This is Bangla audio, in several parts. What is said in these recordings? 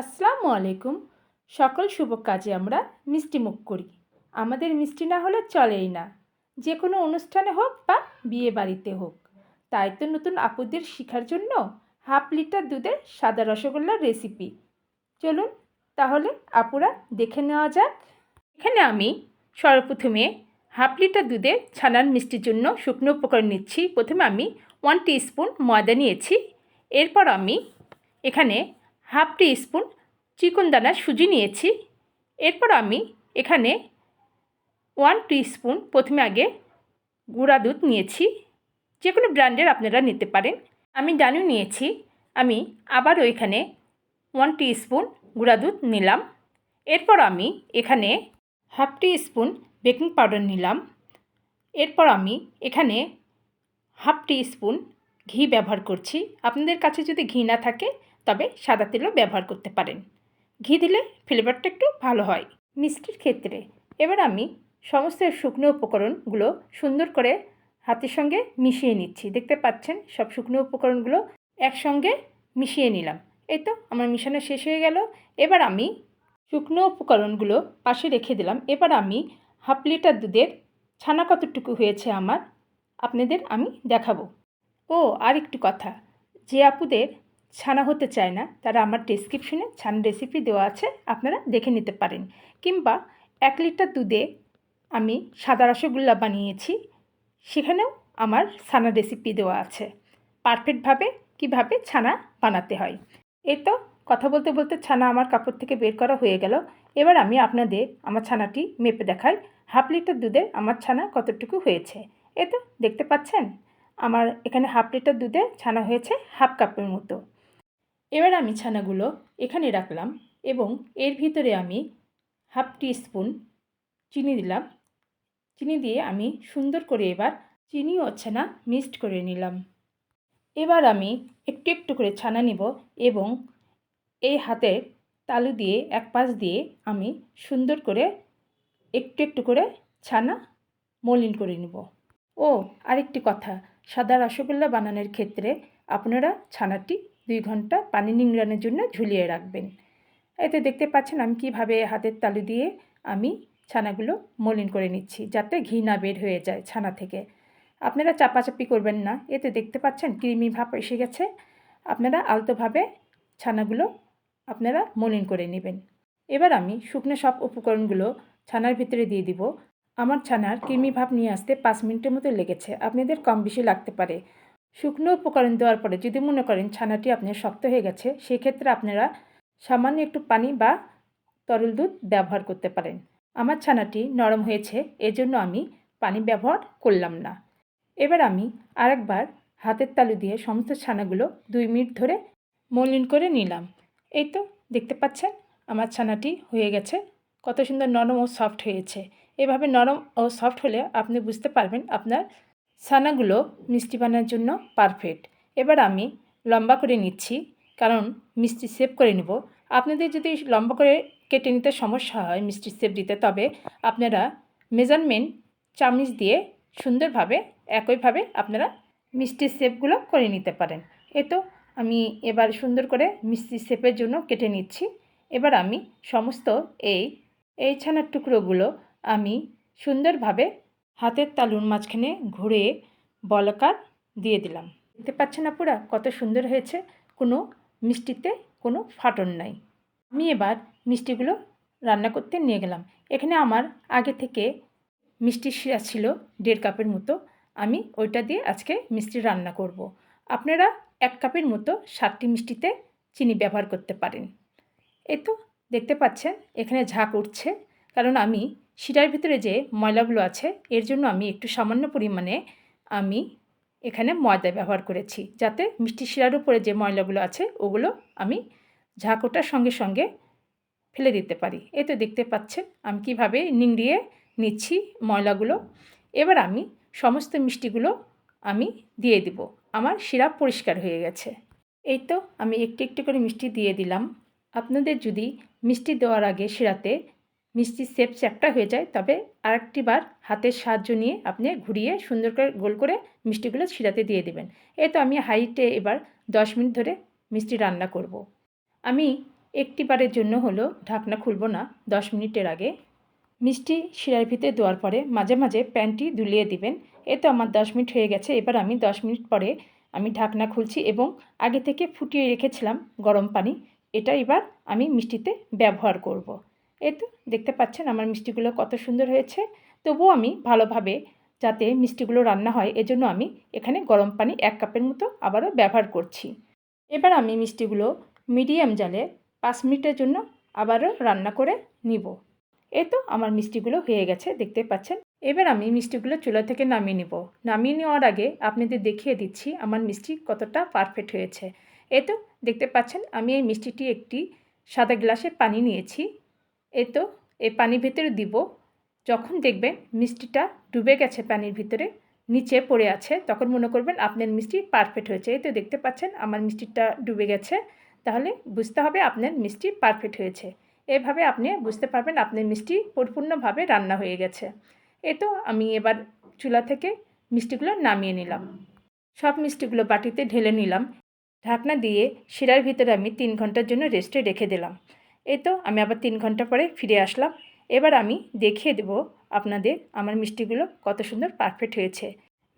আসসালামু আলাইকুম। সকল শুভ কাজে আমরা মিষ্টি মুখ করি। আমাদের মিষ্টি না হলে চলেই না। যে কোনো অনুষ্ঠানে হোক বা বিয়ে বাড়িতে হোক। তাই তো নতুন আপুদের শেখার জন্য হাফ লিটার দুধের সাদা রসগোল্লার রেসিপি। চলুন তাহলে আপুরা দেখে নেওয়া যাক। এখানে আমি সর্বপ্রথমে হাফ লিটার দুধে ছানার মিষ্টির জন্য শুকনো উপকরণ নিচ্ছি। প্রথমে আমি ওয়ান স্পুন ময়দা নিয়েছি। এরপর আমি এখানে হাফ টি স্পুন চিকন দানার সুজি নিয়েছি। এরপর আমি এখানে ওয়ান টি স্পুন প্রথমে আগে গুঁড়া দুধ নিয়েছি। যে কোনো ব্র্যান্ডের আপনারা নিতে পারেন। আমি ডানু নিয়েছি। আমি আবারও এখানে ওয়ান টি স্পুন গুঁড়া দুধ নিলাম। এরপর আমি এখানে half teaspoon baking powder নিলাম। এরপর আমি এখানে হাফ টি স্পুন ঘি ব্যবহার করছি। আপনাদের কাছে যদি ঘি না থাকে তবে সাদা তেলও ব্যবহার করতে পারেন। ঘি দিলে ফ্লেভারটা একটু ভালো হয়। মিষ্টির ক্ষেত্রে এবার আমি সমস্ত শুকনো উপকরণগুলো সুন্দর করে হাতের সঙ্গে মিশিয়ে নিচ্ছি। দেখতে পাচ্ছেন, সব শুকনো উপকরণগুলো একসঙ্গে মিশিয়ে নিলাম। এই তো, আমার মিশানো শেষ হয়ে গেল। এবার আমি শুকনো উপকরণগুলো পাশে রেখে দিলাম। এবার আমি হাফ লিটার দুধের ছানা কতটুকু হয়েছে আমার আপনাদের আমি দেখাবো। ও আর একটু কথা। যে আপুদের ছানা হতে চায় না, তারা আমার ডেসক্রিপশনে ছানা রেসিপি দেওয়া আছে, আপনারা দেখে নিতে পারেন। কিংবা এক লিটার দুধে আমি সাদা রসগোল্লা বানিয়েছি, সেখানেও আমার ছানা রেসিপি দেওয়া আছে। পারফেক্টভাবে কীভাবে ছানা বানাতে হয়। এই তো কথা বলতে বলতে ছানা আমার কাপড় থেকে বের করা হয়ে গেল। এবার আমি আপনাদের আমার ছানাটি মেপে দেখাই। হাফ লিটার দুধে আমার ছানা কতটুকু হয়েছে? এ তো দেখতে পাচ্ছেন? আমার এখানে হাফ লিটার দুধে ছানা হয়েছে হাফ কাপের মতো। এবার আমি ছানাগুলো এখানে রাখলাম এবং এর ভিতরে আমি হাফ টি স্পুন চিনি দিলাম। চিনি দিয়ে আমি সুন্দর করে এবার চিনি ও ছানা মিক্সড করে নিলাম। এবার আমি একটু একটু করে ছানা নিব এবং এই হাতের তালু দিয়ে এক পাশ দিয়ে আমি সুন্দর করে একটু একটু করে ছানা মলিন করে নেব। ও, আরেকটি কথা, সাদা রসগোল্লা বানানোর ক্ষেত্রে আপনারা ছানাটি দুই ঘণ্টা পানি নিংড়ানোর জন্য ঝুলিয়ে রাখবেন। এতে দেখতে পাচ্ছেন আমি কীভাবে হাতের তালু দিয়ে আমি ছানাগুলো মলিন করে নিচ্ছি, যাতে ঘি না বের হয়ে যায় ছানা থেকে। আপনারা চাপাচাপি করবেন না, এতে দেখতে পাচ্ছেন ক্রিমি ভাব এসে গেছে। আপনারা আলতোভাবে ছানাগুলো আপনারা মলিন করে নেবেন। এবার আমি শুকনো সব উপকরণগুলো ছানার ভিতরে দিয়ে দিব। আমার ছানার কৃমি ভাব নিয়ে আসতে পাঁচ মিনিটের মতো লেগেছে। আপনাদের কম বেশি লাগতে পারে। শুকনো উপকরণ দেওয়ার পরে যদি মনে করেন ছানাটি আপনার শক্ত হয়ে গেছে, সেক্ষেত্রে আপনারা সামান্য একটু পানি বা তরল দুধ ব্যবহার করতে পারেন। আমার ছানাটি নরম হয়েছে, এজন্য আমি পানি ব্যবহার করলাম না। এবার আমি আরেকবার হাতের তালু দিয়ে সমস্ত ছানাগুলো দুই মিনিট ধরে মলিন করে নিলাম। এই তো, দেখতে পাচ্ছেন? আমার ছানাটি হয়ে গেছে। কত সুন্দর নরম ও সফট হয়েছে। এভাবে নরম ও সফট হলে আপনি বুঝতে পারবেন আপনার ছানাগুলো মিষ্টি বানানোর জন্য পারফেক্ট এবার আমি লম্বা করে নিচ্ছি, কারণ মিষ্টি সেভ করে নেব। আপনাদের যদি লম্বা করে কেটে নিতে সমস্যা হয় মিষ্টি সেভ দিতে, তবে আপনারা মেজারমেন্ট চামিচ দিয়ে সুন্দরভাবে, একইভাবে আপনারা মিষ্টির শেপগুলো করে নিতে পারেন। এ তো আমি এবার সুন্দর করে মিষ্টি শেপের জন্য কেটে নিচ্ছি। এবার আমি সমস্ত এই এই ছানার টুকরোগুলো আমি সুন্দরভাবে হাতের তালুর মাঝখানে ঘুরে বলকার দিয়ে দিলাম। দেখতে পাচ্ছেন আপুরা, কত সুন্দর হয়েছে। কোনো মিষ্টিতে কোনো ফাটন নাই। আমি এবার মিষ্টিগুলো রান্না করতে নিয়ে গেলাম। এখানে আমার আগে থেকে মিষ্টি শিরা ছিল দেড় কাপের মতো। আমি ওইটা দিয়ে আজকে মিষ্টি রান্না করব। আপনারা এক কাপের মতো সাতটি মিষ্টিতে চিনি ব্যবহার করতে পারেন। এ তো, দেখতে পাচ্ছেন, এখানে ঝাঁক উঠছে। কারণ আমি শিরার ভিতরে যে ময়লাগুলো আছে, এর জন্য আমি একটু সামান্য পরিমাণে আমি এখানে ময়দা ব্যবহার করেছি, যাতে মিষ্টি শিরার উপরে যে ময়লাগুলো আছে, ওগুলো আমি ঝাঁকোটার সঙ্গে সঙ্গে ফেলে দিতে পারি। এই তো দেখতে পাচ্ছেন, আমি কীভাবে নিংড়িয়ে নিচ্ছি ময়লাগুলো। এবার আমি সমস্ত মিষ্টিগুলো আমি দিয়ে দিব। আমার শিরা পরিষ্কার হয়ে গেছে। এই তো আমি একটু একটু করে মিষ্টি দিয়ে দিলাম। আপনাদের যদি মিষ্টি দেওয়ার আগে শিরাতে মিষ্টি সেপ চ্যাপটা হয়ে যায়, তবে আরেকটি বার হাতের সাহায্য নিয়ে আপনি ঘুরিয়ে সুন্দর করে গোল করে মিষ্টিগুলো শিরাতে দিয়ে দেবেন এই তো আমি হাইটে এবার দশ মিনিট ধরে মিষ্টি রান্না করব। আমি একটিবারের জন্য হলো ঢাকনা খুলব না, দশ মিনিটের আগে মিষ্টি শিরার ভিতরে দেওয়ার পরে মাঝে মাঝে প্যানটি দুলিয়ে দিবেন এ তো আমার দশ মিনিট হয়ে গেছে, এবার আমি দশ মিনিট পরে আমি ঢাকনা খুলছি এবং আগে থেকে ফুটিয়ে রেখেছিলাম গরম পানি এটা এবার আমি মিষ্টিতে ব্যবহার করব। এই তো দেখতে পাচ্ছেন আমার মিষ্টিগুলো কত সুন্দর হয়েছে। তবুও আমি ভালোভাবে যাতে মিষ্টিগুলো রান্না হয়, এজন্য আমি এখানে গরম পানি এক কাপের মতো আবারও ব্যবহার করছি। এবার আমি মিষ্টিগুলো মিডিয়াম জালে পাঁচ মিনিটের জন্য আবারও রান্না করে নিব। এ তো আমার মিষ্টিগুলো হয়ে গেছে, দেখতে পাচ্ছেন। এবার আমি মিষ্টিগুলো চুলা থেকে নামিয়ে নিব। নামিয়ে নেওয়ার আগে আপনাদের দেখিয়ে দিচ্ছি আমার মিষ্টি কতটা পারফেক্ট হয়েছে। এ তো দেখতে পাচ্ছেন, আমি এই মিষ্টিটি একটি সাদা গ্লাসে পানি নিয়েছি। এই তো, এই পানির ভিতরে দিব। যখন দেখবেন মিষ্টিটা ডুবে গেছে পানির ভিতরে, নিচে পড়ে আছে, তখন মনে করবেন আপনার মিষ্টি পারফেক্ট হয়েছে। এই তো দেখতে পাচ্ছেন, আমার মিষ্টিটা ডুবে গেছে। তাহলে বুঝতে হবে আপনার মিষ্টি পারফেক্ট হয়েছে। এভাবে আপনি বুঝতে পারবেন আপনার মিষ্টি পরিপূর্ণভাবে রান্না হয়ে গেছে। এ তো আমি এবার চুলা থেকে মিষ্টিগুলো নামিয়ে নিলাম। সব মিষ্টিগুলো বাটিতে ঢেলে নিলাম। ঢাকনা দিয়ে শিরার ভিতরে আমি তিন ঘণ্টার জন্য রেস্টে রেখে দিলাম। এই তো, আমি আবার তিন ঘণ্টা পরে ফিরে আসলাম। এবার আমি দেখিয়ে দেব আপনাদের আমার মিষ্টিগুলো কত সুন্দর পারফেক্ট হয়েছে।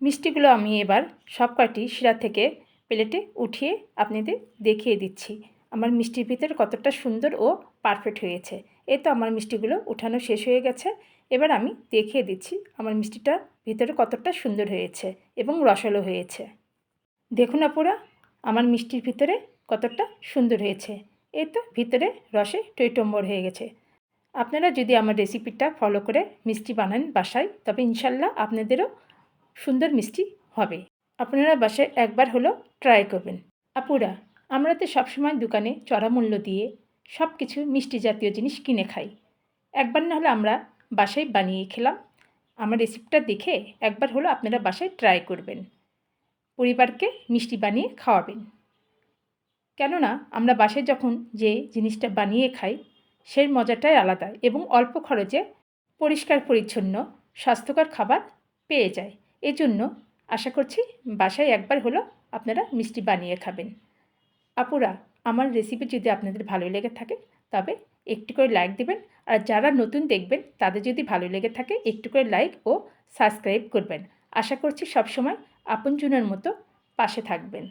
মিষ্টিগুলো আমি এবার সব কয়টি শিরা থেকে প্লেটে উঠিয়ে আপনাদের দেখিয়ে দিচ্ছি। আমার মিষ্টির ভিতরে কতটা সুন্দর ও পারফেক্ট হয়েছে। এই তো আমার মিষ্টিগুলো উঠানো শেষ হয়ে গেছে। এবার আমি দেখিয়ে দিচ্ছি আমার মিষ্টিটা ভিতরে কতটা সুন্দর হয়েছে এবং রসালো হয়েছে। দেখুন আপুরা, আমার মিষ্টির ভিতরে কতটা সুন্দর হয়েছে। এই তো ভিতরে রসে টইটম্বর হয়ে গেছে। আপনারা যদি আমার রেসিপিটা ফলো করে মিষ্টি বানান বাসায়, তবে ইনশাল্লাহ আপনাদেরও সুন্দর মিষ্টি হবে। আপনারা বাসায় একবার হলো ট্রাই করবেন। আপুরা, আমরা তো সবসময় দোকানে চড়া মূল্য দিয়ে সব কিছু মিষ্টি জাতীয় জিনিস কিনে খাই। একবার না হলে আমরা বাসায় বানিয়ে খেলাম। আমার রেসিপিটা দেখে একবার হলো আপনারা বাসায় ট্রাই করবেন। পরিবারকে মিষ্টি বানিয়ে খাওয়াবেন। কেননা আমরা বাসায় যখন যে জিনিসটা বানিয়ে খাই, সেই মজাটাই আলাদা এবং অল্প খরচে পরিষ্কার পরিচ্ছন্ন, স্বাস্থ্যকর খাবার পেয়ে যায়। এজন্য আশা করছি বাসায় একবার হলো আপনারা মিষ্টি বানিয়ে খাবেন। আপুরা, আমার রেসিপি যদি আপনাদের ভালো লেগে থাকে, তবে একটু করে লাইক দেবেন। আর যারা নতুন দেখবেন, তাদের যদি ভালো লেগে থাকে, একটু করে লাইক ও সাবস্ক্রাইব করবেন। আশা করছি সবসময় আপনজনের মতো পাশে থাকবেন।